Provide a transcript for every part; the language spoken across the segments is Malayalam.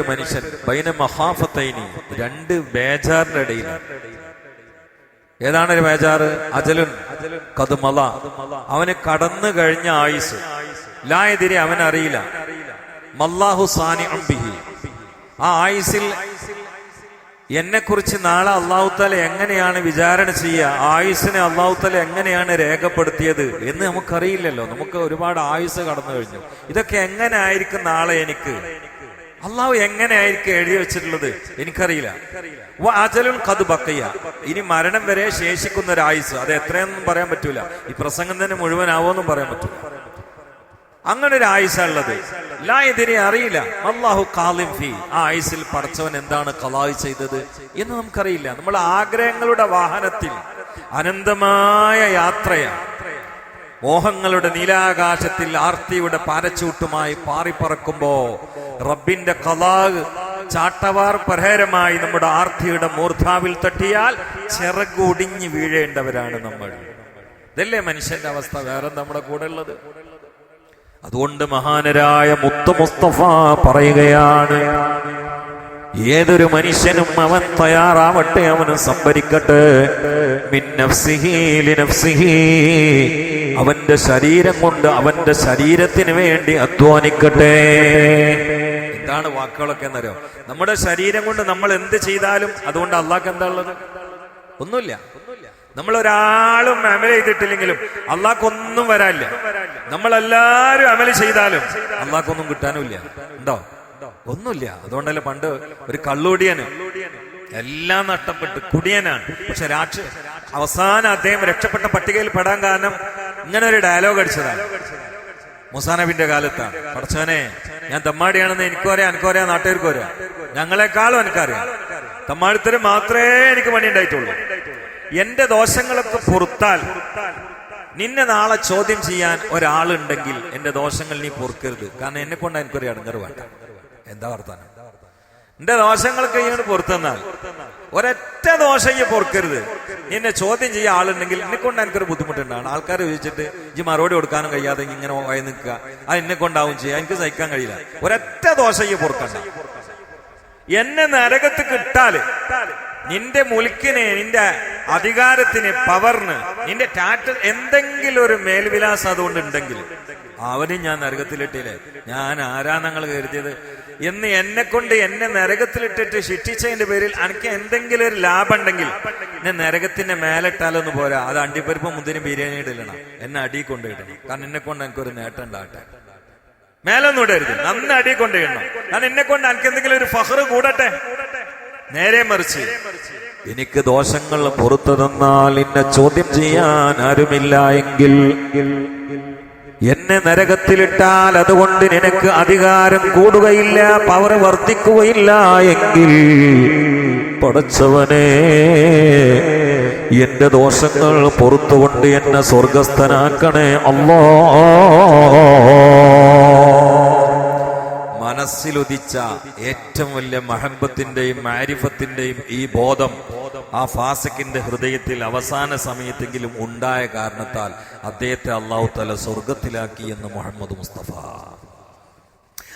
ഒരു മനുഷ്യൻ. ബൈന മഹാഫത്തൈനി രണ്ട് ബേജാറിന്റെ ഇടയിൽ ഏതാണ് ഒരു ബേജാറ്? അജലുൻ. കതുമല അവന് കടന്നു കഴിഞ്ഞ ആയുസ്. ലായതിരെ അവൻ അറിയില്ല. മല്ലാഹു സാനി അംബിഹി ആ ആയുസിൽ എന്നെ കുറിച്ച് നാളെ അള്ളാഹുത്താല എങ്ങനെയാണ് വിചാരണ ചെയ്യുക? ആയുസിനെ അള്ളാഹുത്താല എങ്ങനെയാണ് രേഖപ്പെടുത്തിയത് എന്ന് നമുക്കറിയില്ലല്ലോ. നമുക്ക് ഒരുപാട് ആയുസ് കടന്നു കഴിഞ്ഞു. ഇതൊക്കെ എങ്ങനെ ആയിരിക്കും നാളെ എനിക്ക്? അള്ളാഹു എങ്ങനെയായിരിക്കും എഴുതി വെച്ചിട്ടുള്ളത്? എനിക്കറിയില്ല. അജലുൻ കത് ബക്കയ്യ ഇനി മരണം വരെ ശേഷിക്കുന്ന ഒരു ആയുസ്. അത് എത്രയൊന്നും പറയാൻ പറ്റൂല. ഈ പ്രസംഗം തന്നെ മുഴുവനാവോന്നും പറയാൻ പറ്റൂല. അങ്ങനെ ഒരു ആയുസ ഉള്ളത് ലാ ഇതിനെ അറിയില്ല. അള്ളാഹു കാലിം ഫി. ആ ആയുസിൽ പടച്ചവൻ എന്താണ് കലായി ചെയ്തത് എന്ന് നമുക്കറിയില്ല. നമ്മൾ ആഗ്രഹങ്ങളുടെ വാഹനത്തിൽ അനന്തമായ യാത്രയാണ്. മോഹങ്ങളുടെ നീലാകാശത്തിൽ ആർത്തിയുടെ പാരച്ചൂട്ടുമായി പാറിപ്പറക്കുമ്പോ റബ്ബിന്റെ കലാഗ് ചാട്ടവാർ പ്രഹരമായി നമ്മുടെ ആർത്തിയുടെ മൂർധാവിൽ തട്ടിയാൽ ചിറകൊടിഞ്ഞ് വീഴേണ്ടവരാണ് നമ്മൾ. ഇതല്ലേ മനുഷ്യന്റെ അവസ്ഥ? വേറെ നമ്മുടെ കൂടെ ഉള്ളത്? അതുകൊണ്ട് മഹാനരായ മുത്തു മുസ്തഫ പറയുകയാണ് ഏതൊരു മനുഷ്യനും അവൻ തയ്യാറാവട്ടെ അവന് സംഭരിക്കട്ടെ. അവന്റെ ശരീരം കൊണ്ട് അവന്റെ ശരീരത്തിന് വേണ്ടി അധ്വാനിക്കട്ടെ. എന്താണ് വാക്കുകളൊക്കെ എന്നറിയോ? നമ്മുടെ ശരീരം കൊണ്ട് നമ്മൾ എന്ത് ചെയ്താലും അതുകൊണ്ട് അള്ളാഹ് എന്താ ഉള്ളത്? ഒന്നുമില്ല. നമ്മൾ ഒരാളും അമൽ ചെയ്തിട്ടില്ലെങ്കിലും അള്ളാഹ്ക്കൊന്നും വരാനില്ല. നമ്മളെല്ലാരും അമൽ ചെയ്താലും അള്ളാഹ്ക്കൊന്നും കിട്ടാനുമില്ല. ഉണ്ടോ? ഒന്നുമില്ല. അതുകൊണ്ടല്ല പണ്ട് ഒരു കള്ളുടിയന് എല്ലാം നഷ്ടപ്പെട്ട് കുടിയനാണ്. പക്ഷെ രാക്ഷ അവസാനം അദ്ദേഹം രക്ഷപ്പെട്ട പട്ടികയിൽ പെടാൻ കാരണം ഇങ്ങനെ ഒരു ഡയലോഗ് അടിച്ചതാണ് മുസാനബിന്റെ കാലത്താണ് പഠിച്ചവനെ ഞാൻ തമ്മാടിയാണെന്ന് എനിക്കും അറിയാം എനിക്കും അറിയാം നാട്ടുകാർക്കും അറിയാം. ഞങ്ങളെക്കാളും എനിക്കറിയാം. തമ്മാടിത്തരം മാത്രമേ എനിക്ക് പണി ഉണ്ടായിട്ടുള്ളൂ. എന്റെ ദോഷങ്ങളൊക്കെ പുറത്താൽ നിന്നെ നാളെ ചോദ്യം ചെയ്യാൻ ഒരാളുണ്ടെങ്കിൽ എന്റെ ദോഷങ്ങൾ നീ പൊറുക്കരുത്. കാരണം എന്നെ കൊണ്ട് എനിക്കൊരു അടങ്ങറ് വേണ്ട. എന്താ വർത്താനം? എന്റെ ദോഷങ്ങളൊക്കെ ഇങ്ങനെ പുറത്തുനിന്നാൽ ഒരൊറ്റ ദോഷം ഈ പൊറുക്കരുത്. എന്നെ ചോദ്യം ചെയ്യാൻ ആളുണ്ടെങ്കിൽ എന്നെ കൊണ്ട് എനിക്കൊരു ബുദ്ധിമുട്ടുണ്ടാണ് ആൾക്കാർ ചോദിച്ചിട്ട് ഈ മറുപടി കൊടുക്കാനും കഴിയാതെ ഇങ്ങനെ വായി നിൽക്കുക. അത് എന്നെ കൊണ്ടാവും ചെയ്യാം. എനിക്ക് സഹിക്കാൻ കഴിയില്ല. ഒരൊറ്റ ദോഷം ഈ പൊറുക്കണ്ട. എന്നെ നരകത്ത് കിട്ടാൽ നിന്റെ മുലിക്കിനെ നിന്റെ അധികാരത്തിന് പവറിന് നിന്റെ ടാറ്റ എന്തെങ്കിലും ഒരു മേൽവിലാസം അതുകൊണ്ട് ഉണ്ടെങ്കിൽ അവനും ഞാൻ നരകത്തിലിട്ടില്ലേ? ഞാൻ ആരാ നിങ്ങൾ കരുതിയത്? എന്ന് എന്നെ കൊണ്ട് എന്നെ നരകത്തിലിട്ടിട്ട് ശിക്ഷിച്ചതിന്റെ പേരിൽ എനിക്ക് എന്തെങ്കിലും ഒരു ലാഭം ഉണ്ടെങ്കിൽ എന്നെ നരകത്തിന്റെ മേലിട്ടാലൊന്നും പോരാ. അത് അണ്ടിപ്പരിപ്പ് മുന്തിരി ബിരിയാണി ഇടണം എന്നെ അടി കൊണ്ട് കൊണ്ടിടണം കാരണം എന്നെ കൊണ്ട് എനിക്കൊരു നേട്ടം ഉണ്ടാകട്ടെ. മേലൊന്നും ഇടരുത്. നന്ന അടി കൊണ്ട് കൊണ്ടിടണം കാരണം എന്നെ കൊണ്ട് എനിക്ക് എന്തെങ്കിലും ഒരു ഫഹറ് കൂടട്ടെ. നേരെ മറിച്ച് എനിക്ക് ദോഷങ്ങൾ പുറത്തു തന്നാൽ എന്നെ ചോദ്യം ചെയ്യാൻ ആരുമില്ല എങ്കിൽ എന്നെ നരകത്തിലിട്ടാൽ അതുകൊണ്ട് നിനക്ക് അധികാരം കൂടുകയില്ല പവർ വർദ്ധിക്കുകയില്ല എങ്കിൽ പടച്ചവനെ എന്റെ ദോഷങ്ങൾ പുറത്തുകൊണ്ട് എന്നെ സ്വർഗസ്ഥനാക്കണേ അല്ലോ മനസ്സിലുദിച്ച ഏറ്റവും വലിയ മഹബത്തിന്റെയും മാരിഫത്തിന്റെയും ഈ ബോധം ആ ഫാസിക്കിന്റെ ഹൃദയത്തിൽ അവസാന സമയത്തെങ്കിലും ഉണ്ടായ കാരണത്താൽ അദ്ദേഹത്തെ അള്ളാഹു തല സ്വർഗത്തിലാക്കി എന്ന് മുഹമ്മദ് മുസ്തഫ.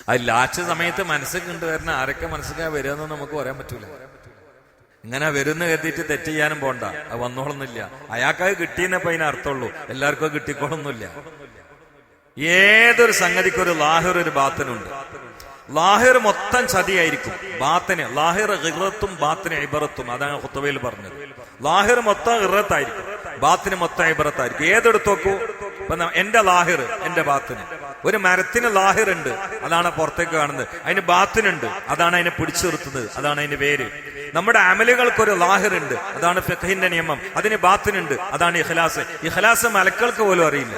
അത് ലാസ്റ്റ് സമയത്ത് മനസ്സിൽ കണ്ടുവരുന്ന ആരൊക്കെ മനസ്സിലാ വരുമെന്ന് നമുക്ക് പറയാൻ പറ്റൂല. ഇങ്ങനെ വരുന്ന കരുതിയിട്ട് തെറ്റ് ചെയ്യാനും പോണ്ട. അത് വന്നോളൊന്നുമില്ല. അയാൾക്ക് കിട്ടിയെന്നപ്പോ അതിന് അർത്ഥമുള്ളൂ. എല്ലാവർക്കും കിട്ടിക്കോളൊന്നുമില്ല. ഏതൊരു സംഗതിക്കൊരു ലാഹിർ ഒരു ബാത്തനുണ്ട്. ലാഹിർ മൊത്തം ചതിയായിരിക്കും. ബാത്തന് ലാഹിർ ഇറത്തും ബാത്തിന് ഇബറത്തും അതാണ് ഹുത്തവയിൽ പറഞ്ഞത്. ലാഹിർ മൊത്തം ഇറത്തായിരിക്കും ബാത്തിന് മൊത്തം ഇബറത്തായിരിക്കും ഏതെടുത്ത് നോക്കൂ? ഇപ്പൊ എന്റെ ലാഹിർ എന്റെ ബാത്തിന്. ഒരു മരത്തിന് ലാഹിർ ഉണ്ട് അതാണ് പുറത്തേക്ക് കാണുന്നത്. അതിന് ബാത്തിനുണ്ട്. അതാണ് അതിനെ പിടിച്ചു നിർത്തുന്നത്. അതാണ് അതിന്റെ പേര്. നമ്മുടെ അമലുകൾക്കൊരു ലാഹിർ ഉണ്ട് അതാണ് ഫിഖഹിന്റെ നിയമം. അതിന് ബാത്തിനുണ്ട്. അതാണ് ഇഖ്ലാസ്. ഇഖ്ലാസ് മലക്കൾക്ക് പോലും അറിയില്ല.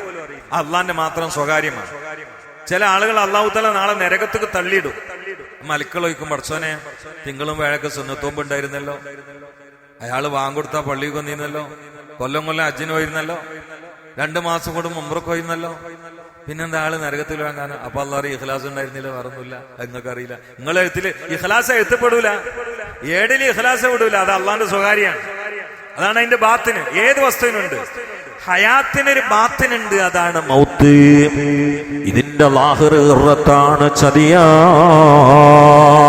അള്ളാന്റെ മാത്രം സ്വകാര്യമാണ്. ചില ആളുകൾ അള്ളാഹു തല നാളെ നരകത്തേക്ക് തള്ളിയിടും. മലക്കൾ ഒഴിക്കും. പഠിച്ചോനെ തിങ്കളും വേഴൊക്കെ സുന്നത്തോമ്പ് ഉണ്ടായിരുന്നല്ലോ. അയാൾ വാങ്ങൊടുത്ത പള്ളി കൊന്നിരുന്നല്ലോ. കൊല്ലം കൊല്ലം അജിന് പോയിരുന്നല്ലോ. രണ്ടു മാസം കൊണ്ട് മുമ്പറൊക്കെ പോയിരുന്നല്ലോ. പിന്നെന്താ ആൾ നരകത്തിൽ വാങ്ങാൻ? അപ്പൊ അള്ളാറി ഇഖ്ലാസ് ഉണ്ടായിരുന്നില്ല വേറൊന്നുമില്ല. നിങ്ങൾക്ക് അറിയില്ല. നിങ്ങളെ എഴുത്തിൽ ഇഖ്ലാസ് എഴുത്തപ്പെടൂല. ഏടിൽ ഇഖ്ലാസ് വിടൂല. അത് അള്ളാന്റെ സ്വകാര്യാണ്. അതാണ് അതിന്റെ ബാത്തിന്. ഏത് വസ്തുവിനുണ്ട്? ഹയാത്തിനൊരു ബാത്തിനുണ്ട് അതാണ് മൗത്ത്. ഇതിന്റെ ലാഹിറാണ് ചതിയാണ്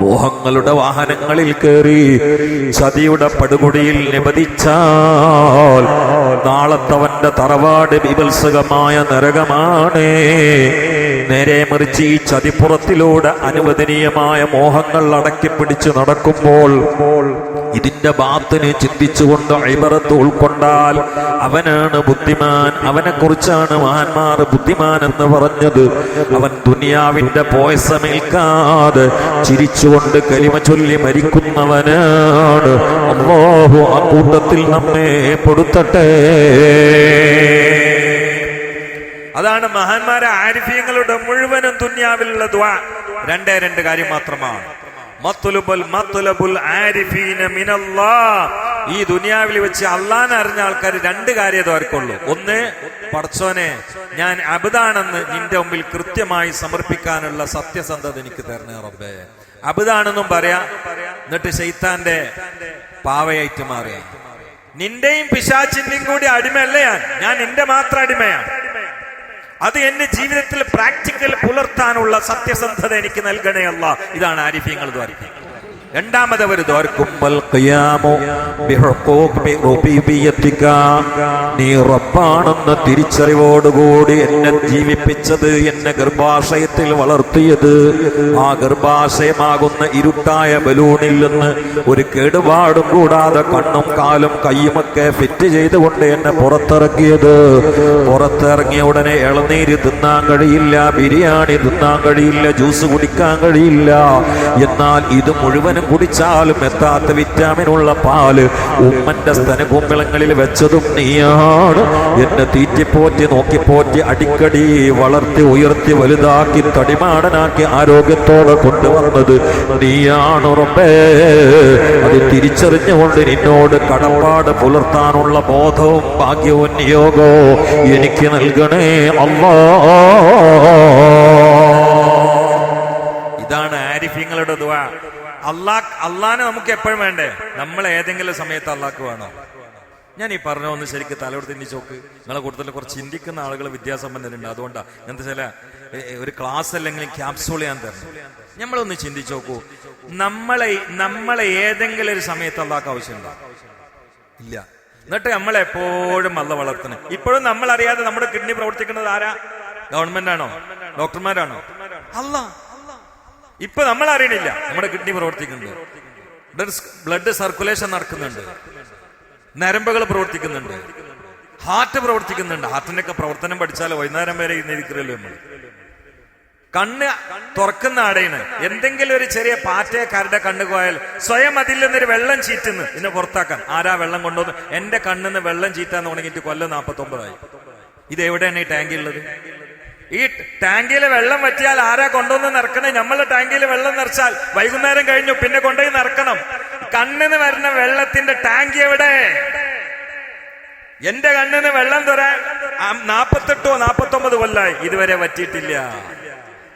മോഹങ്ങളുടെ വാഹനങ്ങളിൽ കയറി സതിയുടെ പടുകുടിയിൽ നിബദിച്ചാൽ നാളത്തവന്റെ തറവാട് വിവത്സകമായ നരകമാണ്. നേരെ മറിച്ച് ഈ ചതിപ്പുറത്തിലൂടെ അനുവദനീയമായ മോഹങ്ങൾ അടക്കി പിടിച്ച് നടക്കുമ്പോൾ ഇതിന്റെ ബാത്തിന് ചിന്തിച്ചുകൊണ്ട് ഇബറത്ത് ഉൾക്കൊണ്ടാൽ അവനാണ് ബുദ്ധിമാൻ അവനെ കുറിച്ചാണ് മഹാന്മാർ ബുദ്ധിമാൻ എന്ന് പറഞ്ഞത്. അവൻ ദുനിയാവിന്റെ പോയസമേൽക്കാതെ ചിരിച്ചുകൊണ്ട് കരിമ ചൊല്ലി മരിക്കുന്നവനാണ്. അല്ലാഹു ആ കൂട്ടത്തിൽ നമ്മെ പൊടുത്തട്ടെ അതാണ് മഹാന്മാരെ ആരിഫ്യങ്ങളുടെ മുഴുവനും ദുന്യാവിലുള്ള ദ്വാ. രണ്ടേ രണ്ട് കാര്യം മാത്രമാണ്. ഈ ദുനിയാവിൽ വെച്ച് അള്ളാൻ അറിഞ്ഞ ആൾക്കാർ രണ്ട് കാര്യമേ അവർക്കുള്ളൂ ഒന്ന് പടച്ചോനെ ഞാൻ അബുദാണെന്ന് നിന്റെ മുമ്പിൽ കൃത്യമായി സമർപ്പിക്കാനുള്ള സത്യസന്ധത എനിക്ക് തരണേ റബ്ബേ. അബുദാണെന്നും പറയാ. എന്നിട്ട് ശൈത്താന്റെ പാവയായിട്ട് മാറി. നിന്റെയും പിശാച്ചിന്റെയും കൂടി അടിമയല്ല ഞാൻ? ഞാൻ നിന്റെ മാത്രം അടിമയാണ്. അത് എന്റെ ജീവിതത്തിൽ പ്രാക്ടിക്കൽ പുലർത്താനുള്ള സത്യസന്ധത എനിക്ക് നൽകണേ അല്ല ഇതാണ് ആരിഫ്യങ്ങൾ ദ്വാരിക്കുക രണ്ടാമത് അവർ നീ റബ്ബാണെന്ന തിരിച്ചറിവോടുകൂടി എന്നെ ജീവിപ്പിച്ചത് എന്നെ ഗർഭാശയത്തിൽ വളർത്തിയത്. ആ ഗർഭാശയമാകുന്ന ഇരുട്ടായ ബലൂണിൽ നിന്ന് ഒരു കേടുപാടും കൂടാതെ കണ്ണും കാലും കയ്യുമൊക്കെ ഫിറ്റ് ചെയ്തുകൊണ്ട് എന്നെ പുറത്തിറക്കിയത്. പുറത്തിറങ്ങിയ ഉടനെ ഇളനീര് തിന്നാൻ കഴിയില്ല ബിരിയാണി തിന്നാൻ കഴിയില്ല ജ്യൂസ് കുടിക്കാൻ കഴിയില്ല. എന്നാൽ ഇത് മുഴുവനും കുടിച്ചാലും എത്താത്ത വിറ്റാമിനുള്ള പാൽ ഉമ്മന്റെ സ്തനകുമ്പിളങ്ങളിൽ വെച്ചതും നീയാണ്. എന്നെ തീറ്റിപ്പോറ്റി നോക്കിപ്പോറ്റി അടിക്കടി വളർത്തി ഉയർത്തി വലുതാക്കി തടിമാടനാക്കി ആരോഗ്യത്തോടെ കൊണ്ടുവന്നത് നീയാണ് ഉറപ്പേ അത് തിരിച്ചറിഞ്ഞുകൊണ്ട് നിന്നോട് കടപ്പാട് പുലർത്താനുള്ള ബോധവും ഭാഗ്യവും നിയോഗവും എനിക്ക് നൽകണേ അല്ലാ അള്ളാഹ് അള്ളാനെ നമുക്ക് എപ്പോഴും വേണ്ടേ? നമ്മൾ ഏതെങ്കിലും സമയത്ത് അള്ളാക്ക് വേണോ? ഞാൻ ഈ പറഞ്ഞ ഒന്ന് ശരിക്കും തലയോട് തിന്നി ചോക്ക്. നിങ്ങളെ കൂട്ടത്തിൽ കുറച്ച് ചിന്തിക്കുന്ന ആളുകൾ വിദ്യാസമ്പന്നരുണ്ട്. അതുകൊണ്ടാ എന്താ ചില ഒരു ക്ലാസ് അല്ലെങ്കിലും ക്യാപ്സൂൾ ഞാൻ തരണം. നമ്മളൊന്ന് ചിന്തിച്ചു നോക്കൂ. നമ്മളെ നമ്മളെ ഏതെങ്കിലും ഒരു സമയത്ത് അള്ളാക്ക് ആവശ്യമുണ്ടോ? ഇല്ല. എന്നിട്ട് നമ്മളെ എപ്പോഴും അല്ല വളർത്തണം. ഇപ്പോഴും നമ്മൾ അറിയാതെ നമ്മുടെ കിഡ്നി പ്രവർത്തിക്കുന്നത് ആരാ? ഗവൺമെന്റ് ആണോ ഡോക്ടർമാരാണോ? അല്ല ഇപ്പൊ നമ്മൾ അറിയണില്ല നമ്മുടെ കിഡ്നി പ്രവർത്തിക്കുന്നുണ്ട്. ബ്ലഡ് സർക്കുലേഷൻ നടക്കുന്നുണ്ട്. നരമ്പുകൾ പ്രവർത്തിക്കുന്നുണ്ട്. ഹാർട്ട് പ്രവർത്തിക്കുന്നുണ്ട്. ഹാർട്ടിന്റെ ഒക്കെ പ്രവർത്തനം പഠിച്ചാൽ വൈകുന്നേരം വരെ ഇന്നിരിക്കലല്ലോ നമ്മൾ. കണ്ണ് തുറക്കുന്ന ആടെയാണ് എന്തെങ്കിലും ഒരു ചെറിയ പാറ്റയെ കരടെ കണ്ണ് പോയാൽ സ്വയം അതിൽ നിന്നൊരു വെള്ളം ചീറ്റുന്നു. ഇതിനെ പുറത്താക്കാൻ. ആരാ വെള്ളം കൊണ്ടുവന്ന് എന്റെ കണ്ണിന്ന് വെള്ളം ചീറ്റാന്ന് തുടങ്ങിയിട്ട് കൊല്ലം നാപ്പത്തൊമ്പതായി. ഇത് എവിടെയാണ് ഈ ടാങ്കി ഉള്ളത് ഈ ടാങ്കിയിൽ വെള്ളം വറ്റിയാൽ ആരാ കൊണ്ടുവന്ന് നിറക്കണേ? നമ്മളുടെ ടാങ്കിയിൽ വെള്ളം നിറച്ചാൽ വൈകുന്നേരം കഴിഞ്ഞു പിന്നെ കൊണ്ടുപോയി നിറക്കണം. കണ്ണിന് വരുന്ന വെള്ളത്തിന്റെ ടാങ്ക് എവിടെ? എന്റെ കണ്ണിന് വെള്ളം തുരാൻ നാപ്പത്തെട്ടോ നാപ്പത്തൊമ്പത് കൊല്ലായി. ഇതുവരെ വറ്റിയിട്ടില്ല.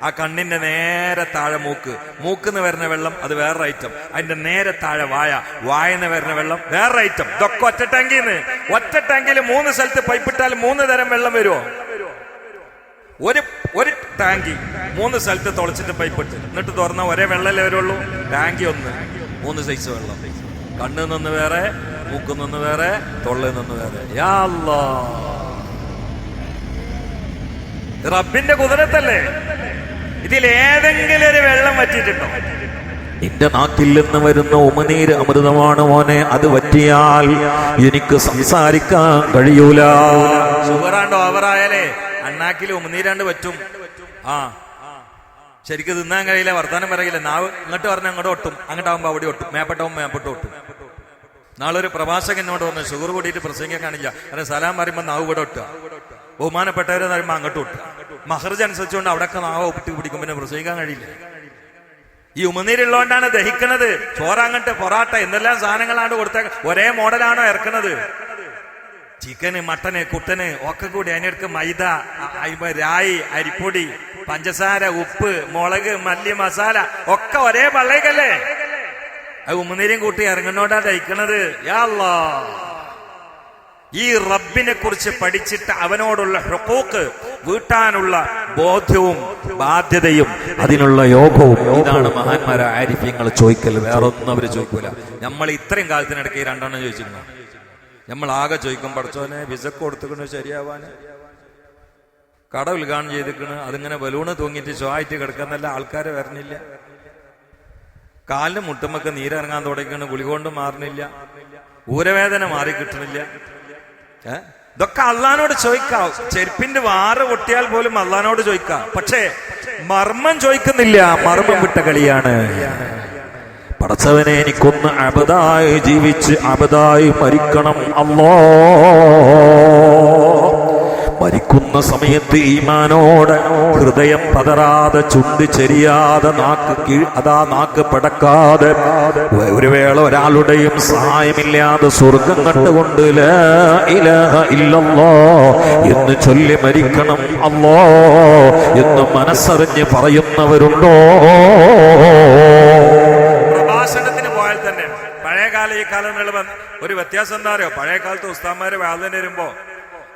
ആ കണ്ണിന്റെ നേരെ താഴെ മൂക്ക്. മൂക്കിന്ന് വരുന്ന വെള്ളം അത് വേറൊരു ഐറ്റം അതിന്റെ നേരെ താഴെ വായ. വായന്ന് വരുന്ന വെള്ളം വേറൊരു ഐറ്റം ഇതൊക്കെ ഒറ്റ ടാങ്കിന്ന് ഒറ്റ ടാങ്കിൽ മൂന്ന് സ്ഥലത്ത് പൈപ്പിട്ടാൽ മൂന്ന് തരം വെള്ളം വരുമോ ഒരു ഒരു ടാങ്കി മൂന്ന് സ്ഥലത്ത് തുളച്ചിട്ട് പൈപ്പ് ഇട്ട്. എന്നിട്ട് തുറന്ന ഒരേ വെള്ളമല്ലേ വരുള്ളൂ? ടാങ്കി ഒന്ന്. മൂന്ന് സൈസ് വെള്ളം. കണ്ണിൽ നിന്ന് വേറെ മൂക്കിൽ നിന്ന് വേറെ തൊള്ളിൽ നിന്ന് വേറെ. റബ്ബിന്റെ കുതിരത്തല്ലേ? ഇതിൽ ഏതെങ്കിലും ഒരു വെള്ളം വറ്റിയിട്ടുണ്ടോ? നിന്റെ നാക്കിൽ നിന്ന് വരുന്ന ഉമനീര് അമൃതമാണ് മോനെ. അത് പറ്റിയാൽ എനിക്ക് സംസാരിക്കാൻ കഴിയൂല. ഷുഗറാണ്ടോ അണ്ണാക്കിൽ ഉമനീരാണ്ട് പറ്റും. ആ. ശരിക്കും തിന്നാൻ കഴിയില്ല വർത്താനം പറയില്ല. നാവ് ഇങ്ങോട്ട് പറഞ്ഞ അങ്ങോട്ട് ഒട്ടും. അങ്ങോട്ടാവുമ്പോ അവിടെ ഒട്ടും. മേപ്പെട്ടവും മേപ്പെട്ട് ഒട്ടും. നാളെ ഒരു പ്രഭാഷകൻ എന്നോട് പറഞ്ഞു ഷുഗർ കൂടിയിട്ട് പ്രസംഗിക്കാൻ കാണില്ല. കാരണം സലാം പറയുമ്പോൾ നാവ് ഇവിടെ ഒട്ടുക. ബഹുമാനപ്പെട്ടവരെന്ന് പറയുമ്പോൾ അങ്ങോട്ട് ഒട്ടുക. മഹർജ് അനുസരിച്ചുകൊണ്ട് അവിടെയൊക്കെ നാവ് ഒപ്പിട്ട് പിടിക്കും. പിന്നെ പ്രസംഗിക്കാൻ കഴിയില്ല. ഈ ഉമനീരുള്ളതുകൊണ്ടാണ് ദഹിക്കണത്. ചോറാങ്ങട്ട് പൊറാട്ട എന്തെല്ലാം സാധനങ്ങളാണ് കൊടുത്ത ഒരേ മോഡലാണോ ഇറക്കണത്? ചിക്കന് മട്ടന് കുട്ടന് ഒക്കെ കൂടി അതിനടുക്ക് മൈദ രായി അരിപ്പൊടി പഞ്ചസാര ഉപ്പ് മുളക് മല്ലി മസാല ഒക്കെ ഒരേ പള്ളേക്കല്ലേ? അത് ഉമ്മനീരും കൂട്ടി ഇറങ്ങുന്നോണ്ടാ തയ്ക്കണത് ഈ റബ്ബിനെ കുറിച്ച് പഠിച്ചിട്ട് അവനോടുള്ള ഹൊക്കോക്ക് വീട്ടാനുള്ള ബോധ്യവും ബാധ്യതയും അതിനുള്ള യോഗവും ഇതാണ് മഹാന്മാരായ ആരിഫ്യങ്ങൾ ചോദിക്കൽ വേറൊന്നും അവർ ചോദിക്കൂല. നമ്മൾ ഇത്രയും കാലത്തിനിടയ്ക്ക് രണ്ടെണ്ണം ചോദിച്ചിരുന്നു നമ്മൾ ആകെ ചോദിക്കും പഠിച്ചോനെ വിസക്ക് കൊടുത്തുക്കണു ശരിയാവാന് കട ഉദ്ഘാടനം ചെയ്തിക്കണ് അതിങ്ങനെ ബലൂണ് തൂങ്ങിട്ട് ഷോ ആയിട്ട് കിടക്കുന്നല്ല ആൾക്കാരെ വരണില്ല. കാലിന് മുട്ടുമൊക്കെ നീരിറങ്ങാൻ തുടങ്ങിയാണ് ഗുളി കൊണ്ട് മാറണില്ല. ഊരവേദന മാറി കിട്ടണില്ല. ഏ? ഇതൊക്കെ അള്ളഹാനോട് ചോദിക്കാം. ചെരുപ്പിന്റെ വാറ് പൊട്ടിയാൽ പോലും അള്ളഹാനോട് ചോദിക്കാം. പക്ഷേ മർമ്മം ചോദിക്കുന്നില്ല. മർമ്മം വിട്ട കളിയാണ്. പടച്ചവനെ എനിക്കൊന്ന് അബദായി ജീവിച്ച് അബദായി മരിക്കണം. അല്ലോ മരിക്കുന്ന സമയത്ത് ഈമാനോടെ ഹൃദയം പതരാതെ ചുണ്ട് ചെരിയാതെ നാക്ക് കീഴ് അതാ നാക്ക് പടക്കാതെ ഒരു വേള ഒരാളുടെയും സഹായമില്ലാതെ സ്വർഗം കണ്ടുകൊണ്ട് ഇല്ലല്ലാ എന്ന് ചൊല്ലി മരിക്കണം. അല്ലോ എന്ന് മനസ്സറിഞ്ഞ് പറയുന്നവരുണ്ടോ? കാലം ഈ കാലം എന്നുള്ള ബന്ധ- ഒരു വ്യത്യാസം എന്താ അറിയോ? പഴയ കാലത്ത് ഉസ്താന്മാര് വാതിന് വരുമ്പോ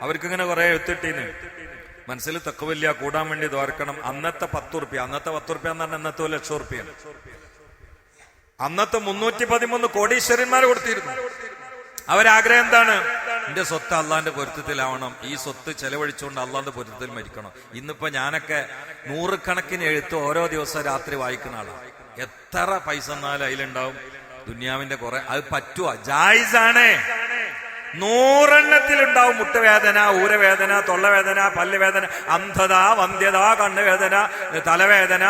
അവർക്ക് ഇങ്ങനെ കുറെ എത്തിട്ടീന് മനസ്സിൽ തക്കവില്ല കൂടാൻ വേണ്ടി തോർക്കണം അന്നത്തെ പത്ത് റുപ്യ അന്നത്തെ പത്ത് റുപ്യ എന്ന് പറഞ്ഞാൽ ഇന്നത്തെ ഒരു ലക്ഷം റുപ്യ അന്നത്തെ മുന്നൂറ്റി പതിമൂന്ന് കോടീശ്വരന്മാർ കൊടുത്തിരുന്നു. അവരാഗ്രഹം എന്താണ്? എന്റെ സ്വത്ത് അള്ളാന്റെ പൊരുത്തത്തിലാവണം. ഈ സ്വത്ത് ചെലവഴിച്ചുകൊണ്ട് അള്ളാന്റെ പൊരുത്തത്തിൽ മരിക്കണം. ഇന്നിപ്പോ ഞാനൊക്കെ നൂറുകണക്കിന് എഴുത്ത് ഓരോ ദിവസം രാത്രി വായിക്കുന്ന ആളാണ് എത്ര പൈസ എന്നാലും അതിലുണ്ടാവും. ദുനിയാവിന്റെ കുറെ അത് പറ്റുക ജായിസാണ്. നൂറെണ്ണത്തിലുണ്ടാവും മുട്ടുവേദന ഊരവേദന തൊള്ളവേദന പല്ലുവേദന അന്ധത വന്ധ്യത കണ്ണുവേദന തലവേദന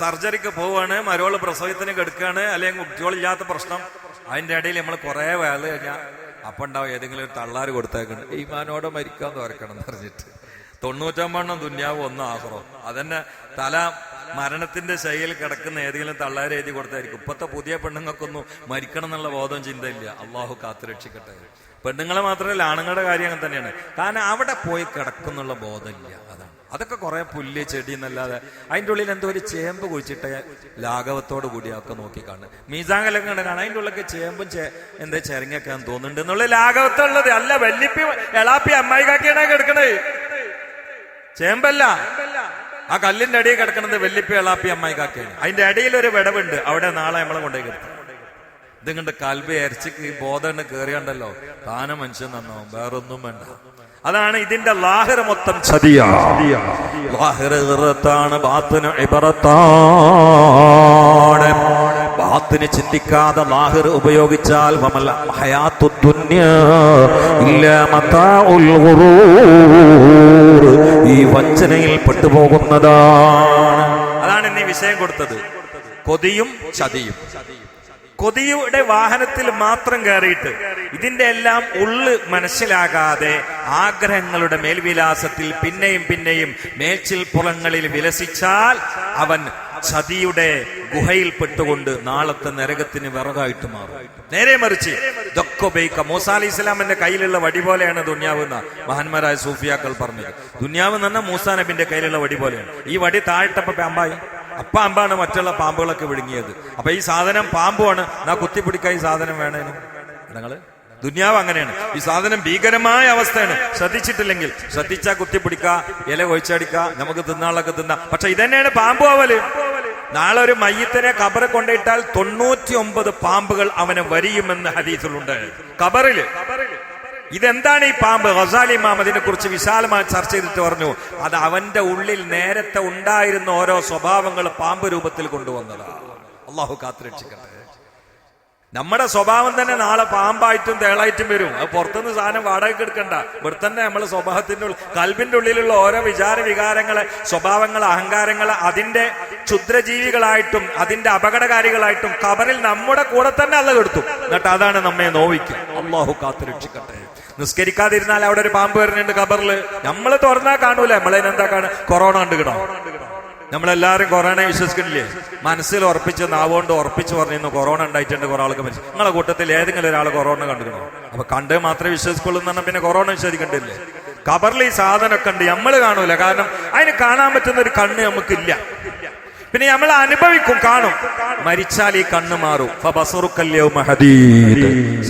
സർജറിക്ക് പോവാണ് മരോൾ പ്രസവത്തിന് കെടുക്കുകയാണ് അല്ലെങ്കിൽ കുട്ടികളില്ലാത്ത പ്രശ്നം. അതിന്റെ ഇടയിൽ നമ്മൾ കുറെ വേള കഴിഞ്ഞാൽ അപ്പൊ ഉണ്ടാവും ഏതെങ്കിലും ഒരു തള്ളാര് കൊടുത്തേക്കണം. മാനോടെ മരിക്കാൻ തോരക്കണം എന്ന് പറഞ്ഞിട്ട്. തൊണ്ണൂറ്റമ്പണ്ണം ദുന്യാവ് ഒന്ന് ആഹ്റോ. അതന്നെ തല മരണത്തിന്റെ ശൈലിയിൽ കിടക്കുന്ന ഏതെങ്കിലും തള്ളാരെ എഴുതി കൊടുത്തായിരിക്കും. ഇപ്പത്തെ പുതിയ പെണ്ണുങ്ങൾക്കൊന്നും മരിക്കണം എന്നുള്ള ബോധം ചിന്തയില്ല. അള്ളാഹു കാത്തുരക്ഷിക്കട്ടെ പെണ്ണുങ്ങളെ മാത്രമല്ല ആണുങ്ങളുടെ കാര്യം അങ്ങനെ തന്നെയാണ്. കാരണം അവിടെ പോയി കിടക്കുന്നുള്ള ബോധമില്ല. അതാണ്. അതൊക്കെ കുറെ പുല്ല് ചെടി എന്നല്ലാതെ അതിന്റെ ഉള്ളിൽ എന്തോ ഒരു ചേമ്പ് കുഴിച്ചിട്ട് ലാഘവത്തോട് കൂടി ഒക്കെ നോക്കി കാണുന്നത് മീസാങ്കലൊക്കെ കാണാം. അതിന്റെ ഉള്ളിലൊക്കെ ചേമ്പും എന്താ ചെരങ്ങൊക്കെ തോന്നുന്നുണ്ട്. എന്നുള്ള ലാഘവത്തുള്ളത് അല്ല വല്ലിപ്പി എളാപ്പി അമ്മായി കാക്കിയാണ് കിടക്കണത് ചേമ്പല്ല. ആ കല്ലിന്റെ അടിയിൽ കിടക്കുന്നത് വെല്ലിപ്പി എളാപ്പി അമ്മായി കാക്കയാണ്. അതിന്റെ അടിയിൽ ഒരു വിടവുണ്ട്. അവിടെ നാളെ നമ്മളെ കൊണ്ടുപോയി കിടത്തും. ഇതിങ്ങണ്ട് കൽബി അരച്ച് ഈ ബോധം കേറിയണ്ടല്ലോ താന മനുഷ്യൻ നന്നാവും വേറൊന്നും വേണ്ട. അതാണ് ഇതിന്റെ ലാഹിറ മൊത്തം ചതിയാ ലാഹിറ ഇറത്താണ് ബാത്തിന് ഇബറത്താണ് ബാത്തിന് ചിന്തിക്കാതെ ലാഹിർ ഉപയോഗിച്ചാൽ ഈ വഞ്ചനയിൽ പെട്ടുപോകുന്നതാണ്. അതാണ് ഇനി വിഷയം കൊടുത്തത്. കൊതിയും ചതിയും. കൊതിയുടെ വാഹനത്തിൽ മാത്രം കയറിയിട്ട് ഇതിന്റെ എല്ലാം ഉള്ള് മനസ്സിലാകാതെ ആഗ്രഹങ്ങളുടെ മേൽവിലാസത്തിൽ പിന്നെയും പിന്നെയും മേച്ചിൽ പുറങ്ങളിൽ വിലസിച്ചാൽ അവൻ ചതിയുടെ ഗുഹയിൽ പെട്ടുകൊണ്ട് നാളത്തെ നരകത്തിന് വിറകായിട്ട് മാറും. നേരെ മറിച്ച് ഇതൊക്കെ മൂസ അലി ഇസ്ലാമിന്റെ കയ്യിലുള്ള വടി പോലെയാണ് ദുന്യാവ് എന്ന മഹാന്മാരായ സൂഫിയാക്കൾ പറഞ്ഞത്. ദുന്യാവ് എന്ന് പറഞ്ഞാൽ മൂസാ നബിന്റെ കയ്യിലുള്ള വടി പോലെയാണ്. ഈ വടി താഴ്ത്തപ്പോ പാമ്പായി. അപ്പ അമ്പാണ് മറ്റുള്ള പാമ്പുകളൊക്കെ വിഴുങ്ങിയത്. അപ്പൊ ഈ സാധനം പാമ്പുമാണ് നാ കുത്തിപ്പിടിക്കാൻ ഈ സാധനം വേണേനും? നിങ്ങൾ ദുന്യാവ് അങ്ങനെയാണ്. ഈ സാധനം ഭീകരമായ അവസ്ഥയാണ്. ശ്രദ്ധിച്ചിട്ടില്ലെങ്കിൽ ശ്രദ്ധിച്ചാ കുത്തിപ്പിടിക്ക ഇല ഒഴിച്ചടിക്ക നമുക്ക് തിന്നാളൊക്കെ തിന്നാം. പക്ഷെ ഇതന്നെയാണ് പാമ്പ് ആവൽ. നാളെ ഒരു മയ്യത്തിനെ കബറ് കൊണ്ടിട്ടാൽ തൊണ്ണൂറ്റി ഒമ്പത് പാമ്പുകൾ അവനെ വരിയുമെന്ന് ഹദീസിലുണ്ട്. കബറിൽ ഇതെന്താണ് ഈ പാമ്പ്? ഹസാലി ഇമാം അതിനെ കുറിച്ച് വിശാലമായി ചർച്ച ചെയ്തിട്ട് പറഞ്ഞു അത് അവന്റെ ഉള്ളിൽ നേരത്തെ ഉണ്ടായിരുന്ന ഓരോ സ്വഭാവങ്ങൾ പാമ്പ് രൂപത്തിൽ കൊണ്ടുവന്നതാണ് അള്ളാഹു കാത്തുരക്ഷിക്കട്ടെ. നമ്മുടെ സ്വഭാവം തന്നെ നാളെ പാമ്പായിട്ടും തേളായിട്ടും വരും. അത് പുറത്തുനിന്ന് സാധനം വാടകയ്ക്ക് എടുക്കണ്ട. ഇവിടെ തന്നെ നമ്മളെ സ്വഭാവത്തിന്റെ കൽബിന്റെ ഉള്ളിലുള്ള ഓരോ വിചാര വികാരങ്ങളെ സ്വഭാവങ്ങളെ അഹങ്കാരങ്ങളെ അതിന്റെ ക്ഷുദ്രജീവികളായിട്ടും അതിന്റെ അപകടകാരികളായിട്ടും കബറിൽ നമ്മുടെ കൂടെ തന്നെ അല്ല കെടുത്തു എന്നിട്ട് അതാണ് നമ്മെ നോവിക്കും. അള്ളാഹു കാത്തുരക്ഷിക്കട്ടെ നിസ്കരിക്കാതിരുന്നാൽ അവിടെ ഒരു പാമ്പ് വരുന്നുണ്ട് കബറിൽ നമ്മൾ തുറന്നാ കാണൂല. നമ്മളതിനെന്താ കാണുക? കൊറോണ കണ്ടുകിടോ നമ്മളെല്ലാരും കൊറോണയെ വിശ്വസിക്കണില്ലേ? മനസ്സിൽ ഉറപ്പിച്ച് നാവുകൊണ്ട് ഉറപ്പിച്ച് പറഞ്ഞിരുന്നു കൊറോണ ഉണ്ടായിട്ടുണ്ട് കുറെ ആൾക്ക് മരിച്ചു. നിങ്ങളെ കൂട്ടത്തിൽ ഏതെങ്കിലും ഒരാൾ കൊറോണ കണ്ടുകണോ അപ്പൊ കണ്ട് മാത്രമേ വിശ്വസിക്കുള്ളൂ എന്ന് പറഞ്ഞാൽ പിന്നെ കൊറോണ വിശ്വസിക്കണ്ടില്ലേ? കബറിൽ ഈ സാധനമൊക്കെ ഉണ്ട്. നമ്മൾ കാണൂല. കാരണം അതിന് കാണാൻ പറ്റുന്ന ഒരു കണ്ണ് നമുക്കില്ല. പിന്നെ നമ്മൾ അനുഭവിക്കും കാണും. മരിച്ചാൽ ഈ കണ്ണ് മാറും.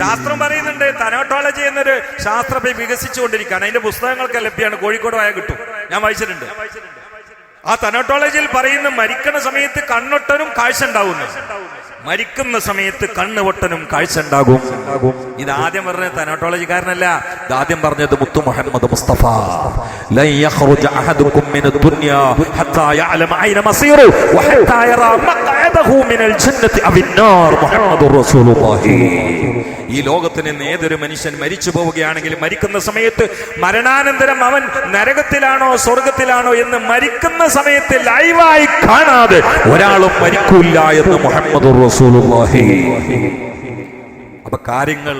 ശാസ്ത്രം പറയുന്നുണ്ട് തനോട്ടോളജി എന്നൊരു ശാസ്ത്രം വികസിച്ചുകൊണ്ടിരിക്കുകയാണ്. അതിന്റെ പുസ്തകങ്ങളൊക്കെ ലഭ്യമാണ്. കോഴിക്കോട് വായ കിട്ടും. ഞാൻ വായിച്ചിട്ടുണ്ട്. ആ തനോട്ടോളജിയിൽ പറയുന്ന മരിക്കുന്ന സമയത്ത് കണ്ണൊട്ടനും കാഴ്ച ഉണ്ടാവുന്നു. മരിക്കുന്ന സമയത്ത് കണ്ണ് പൊട്ടനും കാഴ്ച ഉണ്ടാകും. ഇത് ആദ്യം പറഞ്ഞത് തനോട്ടോളജിക്കാരനല്ല ഇത് ആദ്യം പറഞ്ഞത് മുത്തു മുഹമ്മദ് മുസ്തഫ. മുഹമ്മദുർ റസൂലുള്ളാഹി. ഈ ലോകത്തിൽ നിന്ന് ഏതൊരു മനുഷ്യൻ മരിച്ചു പോവുകയാണെങ്കിൽ മരിക്കുന്ന സമയത്ത് മരണാനന്തരം അവൻ നരകത്തിലാണോ സ്വർഗത്തിലാണോ എന്ന് മരിക്കുന്ന സമയത്ത് ലൈവായി കാണാതെ ഒരാളും മരിക്കൂല എന്ന് മുഹമ്മദ് അപ്പൊ കാര്യങ്ങൾ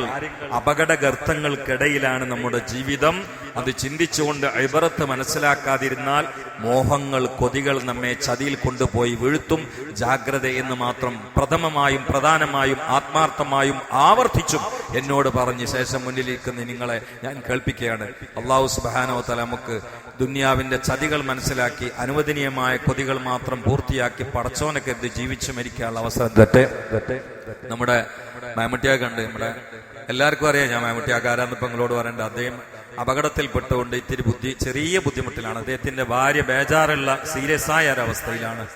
അപകടഗർത്തങ്ങൾക്കിടയിലാണ് നമ്മുടെ ജീവിതം. അത് ചിന്തിച്ചുകൊണ്ട് ഇബറത്ത് മനസ്സിലാക്കാതിരുന്നാൽ മോഹങ്ങൾ കൊതികൾ നമ്മെ ചതിയിൽ കൊണ്ടുപോയി വീഴ്ത്തും. ജാഗ്രത എന്ന് മാത്രം പ്രഥമമായും പ്രധാനമായും ആത്മാർത്ഥമായും ആവർത്തിച്ചും എന്നോട് പറഞ്ഞ് ശേഷം മുന്നിലിരിക്കുന്ന നിങ്ങളെ ഞാൻ കേൾപ്പിക്കുകയാണ്. അള്ളാഹു സുബാനോ തല നമുക്ക് ദുന്യാവിന്റെ ചതികൾ മനസ്സിലാക്കി അനുവദനീയമായ കൊതികൾ മാത്രം പൂർത്തിയാക്കി പടച്ചോനൊക്കെ എന്ത് ജീവിച്ചു മരിക്കാനുള്ള അവസരം തെറ്റ് നമ്മുടെ മാമട്ടിയാക്ക ഉണ്ട് നമ്മുടെ എല്ലാവർക്കും അറിയാം ഞാൻ മാമട്ടിയാക്കാരാന്ന് ഇപ്പൊ നിങ്ങളോട് പറയണ്ട. അദ്ദേഹം അപകടത്തിൽപ്പെട്ടുകൊണ്ട് ഇത്തിരി ബുദ്ധി ചെറിയ ബുദ്ധിമുട്ടിലാണ്. അദ്ദേഹത്തിന്റെ ഭാര്യ ബേജാറുള്ള സീരിയസ് ആയ ഒരവസ്ഥയിലാണ്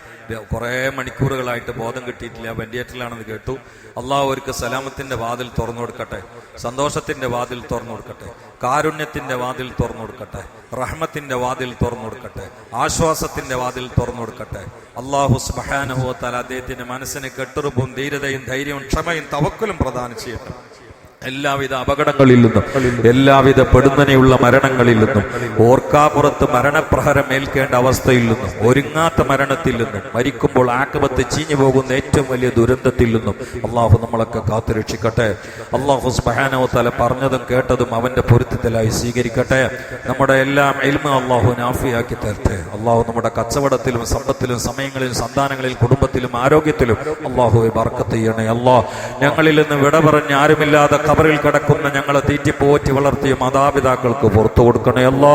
കുറെ മണിക്കൂറുകളായിട്ട് ബോധം കിട്ടിയിട്ടില്ല. വെന്റിലേറ്ററിലാണെന്ന് കേട്ടു. അള്ളാഹു അവർക്ക് സലാമത്തിന്റെ വാതിൽ തുറന്നു കൊടുക്കട്ടെ. സന്തോഷത്തിന്റെ വാതിൽ തുറന്നു കൊടുക്കട്ടെ. കാരുണ്യത്തിന്റെ വാതിൽ തുറന്നു കൊടുക്കട്ടെ. റഹ്മത്തിന്റെ വാതിൽ തുറന്നു കൊടുക്കട്ടെ. ആശ്വാസത്തിന്റെ വാതിൽ തുറന്നു കൊടുക്കട്ടെ. അള്ളാഹു സ്മഹാനുഭവത്താൽ അദ്ദേഹത്തിന്റെ മനസ്സിന് കെട്ടുറുപ്പും ധീരതയും ധൈര്യവും ക്ഷമയും തവക്കലും പ്രദാനം ചെയ്യട്ടെ. എല്ലാവിധ അപകടങ്ങളിൽ നിന്നും എല്ലാവിധ പെടുന്നനെയുള്ള മരണങ്ങളിൽ നിന്നും ഓർക്കാപ്പുറത്ത് മരണപ്രഹരം ഏൽക്കേണ്ട അവസ്ഥയിൽ നിന്നും ഒരുങ്ങാത്ത മരണത്തിൽ നിന്നും മരിക്കുമ്പോൾ ആക്കപത്ത് ചീഞ്ഞു പോകുന്ന ഏറ്റവും വലിയ ദുരന്തത്തിൽ നിന്നും അള്ളാഹു നമ്മളൊക്കെ കാത്തുരക്ഷിക്കട്ടെ. അള്ളാഹു സ്ബഹാനോ തല പറഞ്ഞതും കേട്ടതും അവന്റെ പൊരുത്തത്തിലായി സ്വീകരിക്കട്ടെ. നമ്മുടെ എല്ലാം എൽമ അള്ളാഹു നാഫിയാക്കി തരട്ടെ. അള്ളാഹു നമ്മുടെ കച്ചവടത്തിലും സമ്പത്തിലും സമയങ്ങളിലും സന്താനങ്ങളിൽ കുടുംബത്തിലും ആരോഗ്യത്തിലും അള്ളാഹുവെ ബർക്കത്ത് ചെയ്യണേ. അള്ളാഹ് ഞങ്ങളിൽ നിന്ന് വിട പറഞ്ഞ് ആരുമില്ലാതെ ഖബറിൽ കിടക്കുന്ന ഞങ്ങളെ തീറ്റിപ്പോറ്റി വളർത്തിയ മാതാപിതാക്കൾക്ക് പുറത്തു കൊടുക്കണയല്ല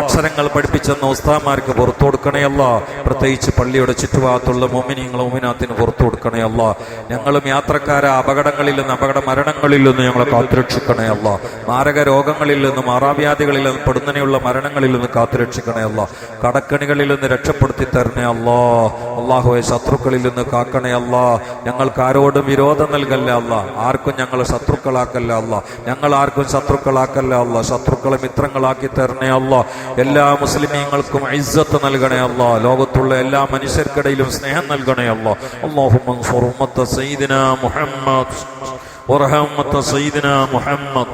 അക്ഷരങ്ങൾ പഠിപ്പിച്ചെന്ന ഉസ്താമാർക്ക് പുറത്തു കൊടുക്കണയല്ല പ്രത്യേകിച്ച് പള്ളിയുടെ ചുറ്റുഭാഗത്തുള്ള മോമിനിയങ്ങൾ മോമിനാത്തിന് പുറത്തു കൊടുക്കണയല്ല ഞങ്ങളും യാത്രക്കാരെ അപകടങ്ങളിൽ നിന്ന് അപകട മരണങ്ങളിൽ നിന്ന് ഞങ്ങളെ കാത്തുരക്ഷിക്കണയല്ല മാരക രോഗങ്ങളിൽ നിന്ന് മാറാവ്യാധികളിൽ നിന്ന് പെടുന്നനെയുള്ള മരണങ്ങളിൽ നിന്ന് കാത്തുരക്ഷിക്കണയല്ല കടക്കണികളിൽ നിന്ന് രക്ഷപ്പെടുത്തി തരണേ അല്ലാ. അള്ളാഹുവെ ശത്രുക്കളിൽ നിന്ന് കാക്കണേ അല്ല. ഞങ്ങൾക്ക് ആരോടും വിരോധം നൽകല്ല അല്ല. ആർക്കും ഞങ്ങൾ ശത്രുക്കളാക്കല്ല അല്ല ഞങ്ങൾ ആർക്കും ശത്രുക്കളാക്കല്ല അല്ല ശത്രുക്കളെ മിത്രങ്ങളാക്കി തരണേ അല്ല എല്ലാ മുസ്ലിമീങ്ങൾക്കും ഇസ്സത്ത് നൽകണേ അല്ല ലോകത്തുള്ള എല്ലാ മനുഷ്യർക്കിടയിലും സ്നേഹം നൽകണേ അല്ല അള്ളാഹു സയ്യിദിന മുഹമ്മദ് ورحمة سيدنا محمد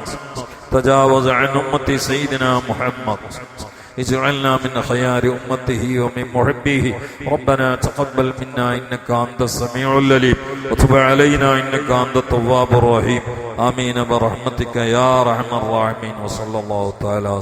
تجاوز عن أمة سيدنا محمد اجعلنا من خيار أمته ومن محبيه ربنا تقبل منا إنك أنت السميع العليم وتب علينا إنك أنت التواب الرحيم آمين برحمتك يا رحم الراحمين وصلى الله تعالى